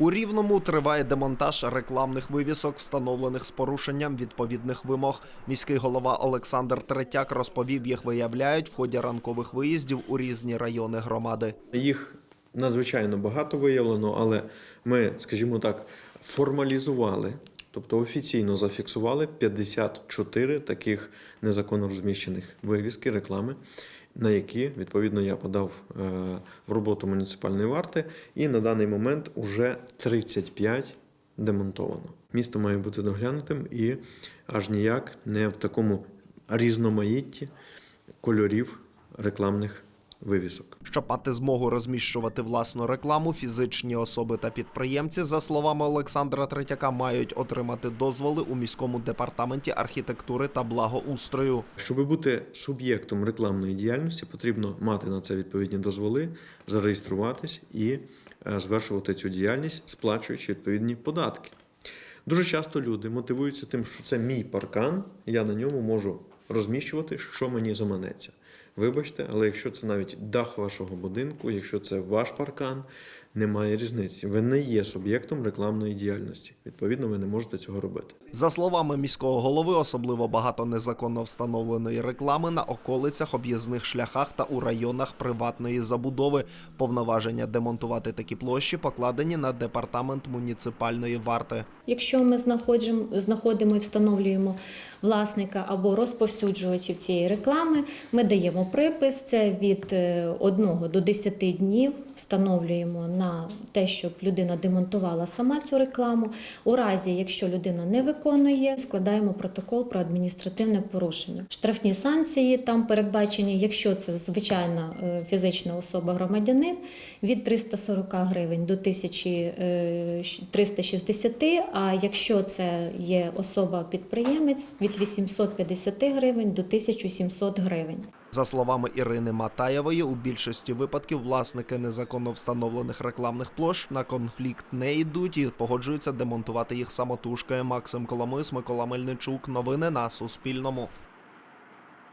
У рівному триває демонтаж рекламних вивісок, встановлених з порушенням відповідних вимог. Міський голова Олександр Третяк розповів, їх виявляють в ході ранкових виїздів у різні райони громади. Їх надзвичайно багато виявлено, але ми, скажімо так, формалізували, тобто офіційно зафіксували 54 таких незаконно розміщених вивіски, реклами, на які відповідно я подав е, в роботу муніципальної варти, і на даний момент уже 35 демонтовано. Місто має бути доглянутим і аж ніяк не в такому різноманітті кольорів рекламних вивісок. Щоб мати змогу розміщувати власну рекламу, фізичні особи та підприємці, за словами Олександра Третяка, мають отримати дозволи у міському департаменті архітектури та благоустрою. Щоб бути суб'єктом рекламної діяльності, потрібно мати на це відповідні дозволи, зареєструватись і е, звершувати цю діяльність, сплачуючи відповідні податки. Дуже часто люди мотивуються тим, що це мій паркан, я на ньому можу розміщувати, що мені заманеться. Вибачте, але якщо це навіть дах вашого будинку, якщо це ваш паркан, немає різниці. Ви не є суб'єктом рекламної діяльності. Відповідно, ви не можете цього робити. За словами міського голови, особливо багато незаконно встановленої реклами на околицях, об'їзних шляхах та у районах приватної забудови. Повноваження демонтувати такі площі покладені на департамент муніципальної варти. Якщо ми знаходимо, знаходимо і встановлюємо власника або розповсюджувачів цієї реклами, ми даємо припис. Це від 1 до 10 днів встановлюємо на те, щоб людина демонтувала сама цю рекламу. У разі, якщо людина не виконує, складаємо протокол про адміністративне порушення. Штрафні санкції там передбачені, якщо це звичайна е, фізична особа громадянин, від 340 гривень до 1360, а якщо це є особа-підприємець, від 850 гривень до 1700 гривень. За словами Ірини Матаєвої, у більшості випадків власники незаконно встановлених рекламних площ на конфлікт не йдуть і погоджуються демонтувати їх самотужки. Максим Коломис, Микола Мельничук. Новини на Суспільному.